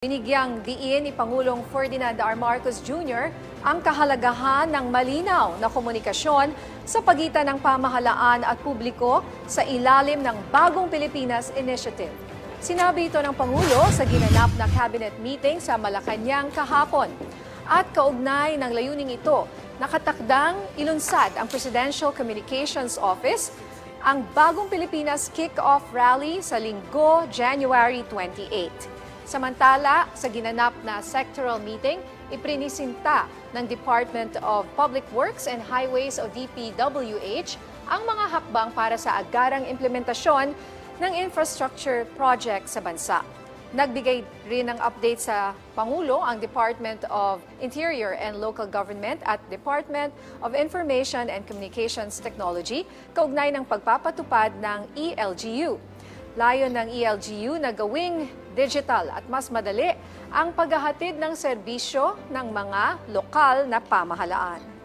Binigyang diin ni Pangulong Ferdinand R. Marcos Jr. ang kahalagahan ng malinaw na komunikasyon sa pagitan ng pamahalaan at publiko sa ilalim ng Bagong Pilipinas Initiative. Sinabi ito ng Pangulo sa ginanap na cabinet meeting sa Malacanang kahapon. At kaugnay ng layuning ito, nakatakdang ilunsad ang Presidential Communications Office ang Bagong Pilipinas Kick-Off Rally sa linggo, January 28. Samantala, sa ginanap na sectoral meeting, iprinisinta ng Department of Public Works and Highways o DPWH ang mga hakbang para sa agarang implementasyon ng infrastructure project sa bansa. Nagbigay rin ng update sa Pangulo ang Department of Interior and Local Government at Department of Information and Communications Technology kaugnay ng pagpapatupad ng ELGU. Layon ng ELGU na gawing digital at mas madali ang paghahatid ng serbisyo ng mga lokal na pamahalaan.